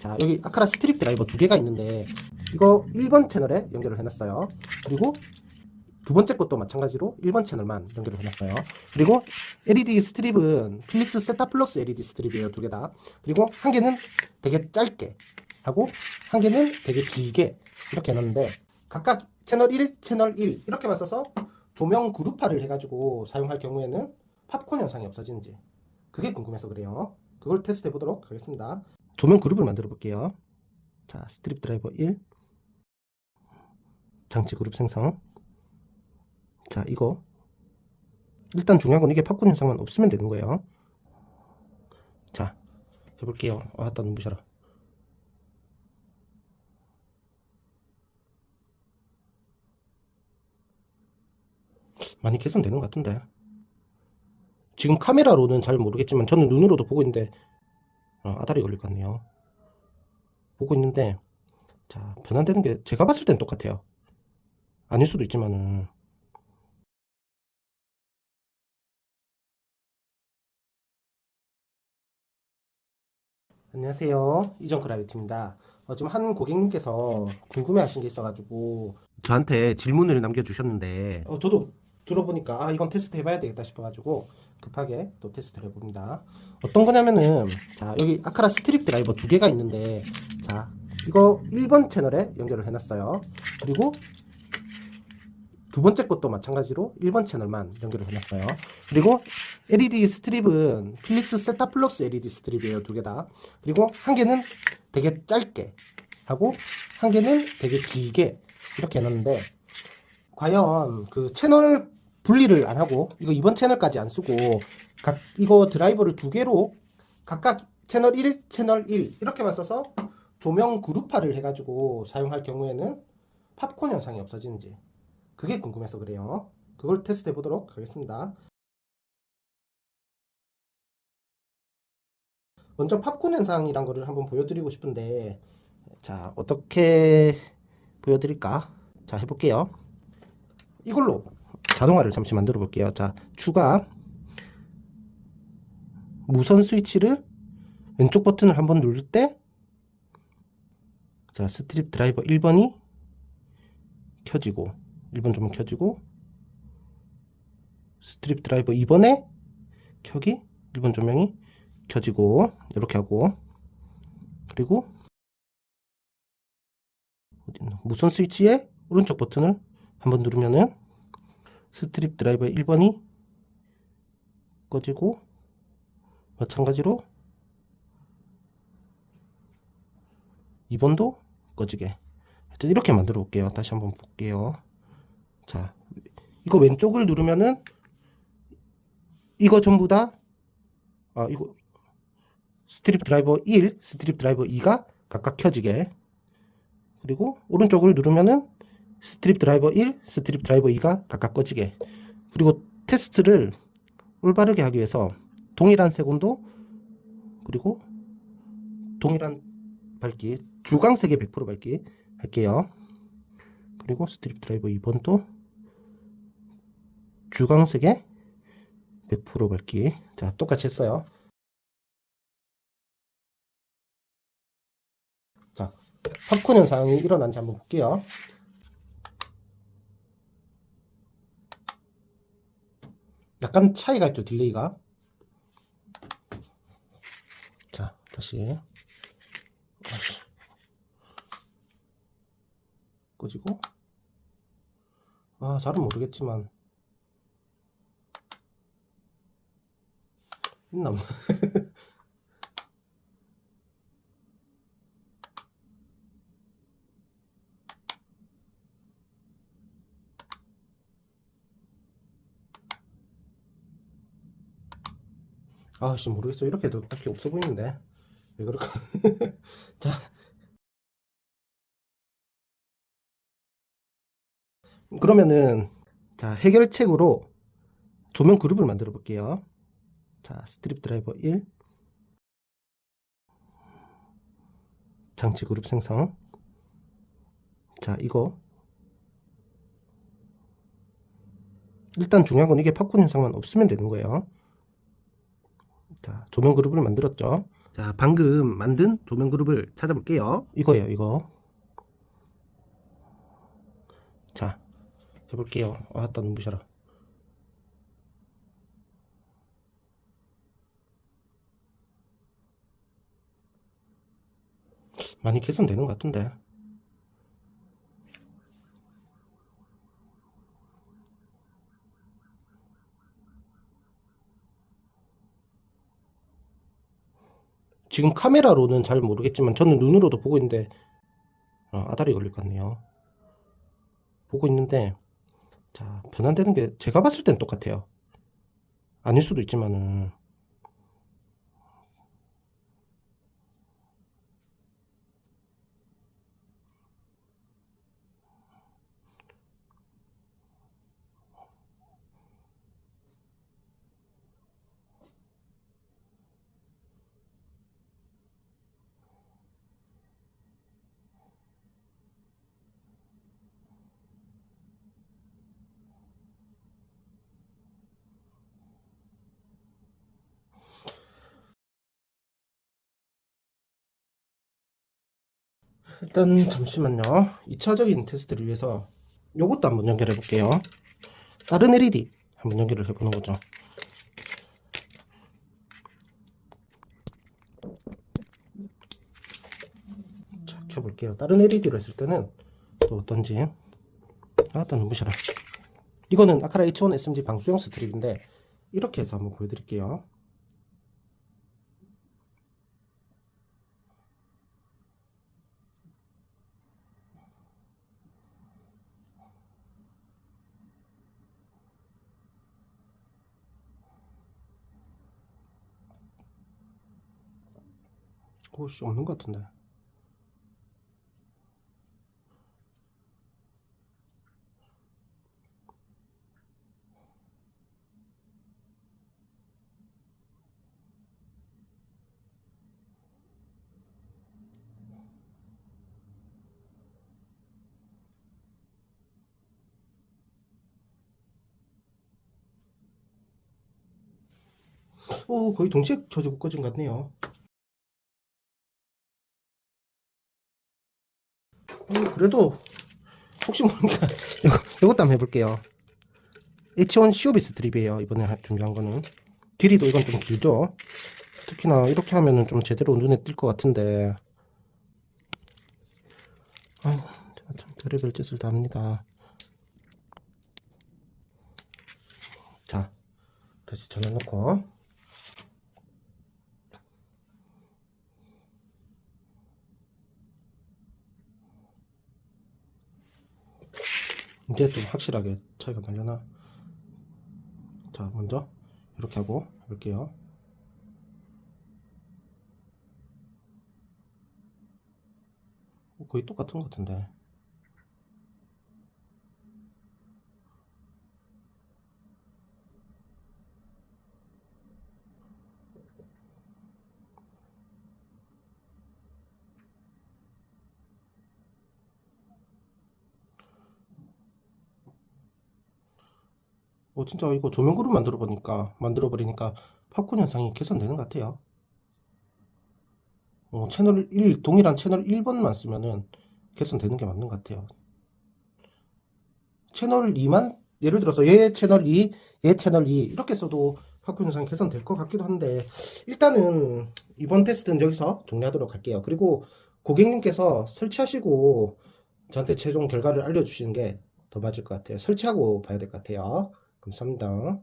자, 여기 아카라 스트립 드라이버 두 개가 있는데 이거 1번 채널에 연결을 해놨어요. 그리고 두 번째 것도 마찬가지로 1번 채널만 연결을 해놨어요. 그리고 LED 스트립은 필립스 세타 플러스 LED 스트립이에요. 두 개 다. 그리고 한 개는 되게 짧게 하고 한 개는 되게 길게 이렇게 해놨는데 각각 채널 1, 채널 1 이렇게만 써서 조명 그룹화를 해가지고 사용할 경우에는 팝콘 현상이 없어지는지 그게 궁금해서 그래요. 그걸 테스트 해보도록 하겠습니다. 조명 그룹을 만들어 볼게요. 자, 스트립 드라이버 1 장치 그룹 생성 자, 이거 일단 중요한 건 이게 팝콘 현상만 없으면 되는 거예요. 자, 해볼게요. 아, 왔다 눈부셔라. 많이 개선되는 것 같은데. 지금 카메라로는 잘 모르겠지만 저는 눈으로도 보고 있는데 어, 아다리 걸릴 것 같네요. 보고 있는데 자 변환되는 게 제가 봤을 땐 똑같아요. 아닐 수도 있지만은 안녕하세요. 이정크 라이트입니다. 어, 지금 한 고객님께서 궁금해하신 게 있어가지고 저한테 질문을 남겨주셨는데 어, 저도 들어보니까 아 이건 테스트 해봐야 되겠다 싶어가지고 급하게 또 테스트를 해봅니다. 어떤 거냐면은 자 여기 아카라 스트립 드라이버 두 개가 있는데 자 이거 1번 채널에 연결을 해놨어요. 그리고 두 번째 것도 마찬가지로 1번 채널만 연결을 해놨어요. 그리고 LED 스트립은 필립스 세타 플러스 LED 스트립이에요. 두 개 다. 그리고 한 개는 되게 짧게 하고 한 개는 되게 길게 이렇게 해놨는데 과연 그 채널 분리를 안 하고 이거 이번 채널까지 안 쓰고 각 이거 드라이버를 두 개로 각각 채널 1, 채널 1 이렇게만 써서 조명 그룹화를 해가지고 사용할 경우에는 팝콘 현상이 없어지는지 그게 궁금해서 그래요. 그걸 테스트 해 보도록 하겠습니다. 먼저 팝콘 현상이란 거를 한번 보여드리고 싶은데 자 어떻게 보여드릴까? 자 해볼게요. 이걸로 자동화를 잠시 만들어 볼게요. 자 추가 무선 스위치를 왼쪽 버튼을 한번 누를 때 자, 스트립 드라이버 1번이 켜지고 1번 조명 켜지고 스트립 드라이버 2번에 켜기 1번 조명이 켜지고 이렇게 하고 그리고? 무선 스위치의 오른쪽 버튼을 한번 누르면은 스트립 드라이버 1번이 꺼지고 마찬가지로 2번도 꺼지게 하여튼 이렇게 만들어 볼게요. 다시 한번 볼게요. 자 이거 왼쪽을 누르면은 이거 전부 다 아 이거 스트립 드라이버 1 스트립 드라이버 2가 각각 켜지게. 그리고 오른쪽을 누르면은 스트립 드라이버 1 스트립 드라이버 2가 각각 꺼지게 그리고 테스트를 올바르게 하기 위해서 동일한 색온도 그리고 동일한 밝기 주광색의 100% 밝기 할게요. 그리고 스트립 드라이버 2번도 주광색의 100% 밝기 자 똑같이 했어요. 자 팝콘 현상이 일어난지 한번 볼게요. 약간 차이가 있죠 딜레이가. 자 다시. 꺼지고. 아 잘은 모르겠지만. 있나 아씨 모르겠어. 이렇게 해도 딱히 없어 보이는데. 왜 그럴까? 자. 그러면은 자 해결책으로 조명 그룹을 만들어 볼게요. 자 스트립 드라이버 1 장치 그룹 생성. 자 이거. 일단 중요한 건 이게 팝콘 현상만 없으면 되는 거예요 자, 조명 그룹을 만들었죠. 자, 방금 만든 조명 그룹을 찾아볼게요. 이거예요, 이거. 자, 해볼게요. 아따, 눈부셔라. 많이 개선되는 것 같은데. 지금 카메라로는 잘 모르겠지만 저는 눈으로도 보고 있는데 어, 아다리 걸릴 것 같네요. 보고 있는데 자 변환되는 게 제가 봤을 땐 똑같아요. 아닐 수도 있지만은 일단 잠시만요. 2차적인 테스트를 위해서 요것도 한번 연결해 볼게요. 다른 LED 한번 연결을 해 보는 거죠. 자, 켜볼게요. 다른 LED로 했을 때는 또 어떤지. 아, 또 눈부셔라. 이거는 아카라 H1 SMD 방수용 스트립인데 이렇게 해서 한번 보여드릴게요. 오씨 없는 것 같은데. 오 거의 동시에 켜지고 꺼진 것 같네요. 어, 그래도 혹시 모르니까 이것도 한번 해볼게요. H1 시오비스 드립이에요. 이번에 하- 준비한 거는 길이도 이건 좀 길죠. 특히나 이렇게 하면은 좀 제대로 눈에 띌 것 같은데. 아, 제가 참 별의별 짓을 다 합니다. 자, 다시 전화 놓고. 이제 좀 확실하게 차이가 나려나? 자, 먼저 이렇게 하고 해볼게요. 어, 거의 똑같은 것 같은데. 어, 진짜 이거 조명 그룹 만들어 보니까 만들어 버리니까 팝콘 현상이 개선되는 것 같아요. 어, 채널 1 동일한 채널 1번만 쓰면은 개선되는 게 맞는 것 같아요. 채널 2만 예를 들어서 얘 채널 2, 얘 채널 2 이렇게 써도 팝콘 현상이 개선될 것 같기도 한데 일단은 이번 테스트는 여기서 종료하도록 할게요. 그리고 고객님께서 설치하시고 저한테 최종 결과를 알려주시는 게 더 맞을 것 같아요. 설치하고 봐야 될 것 같아요. 감사합니다.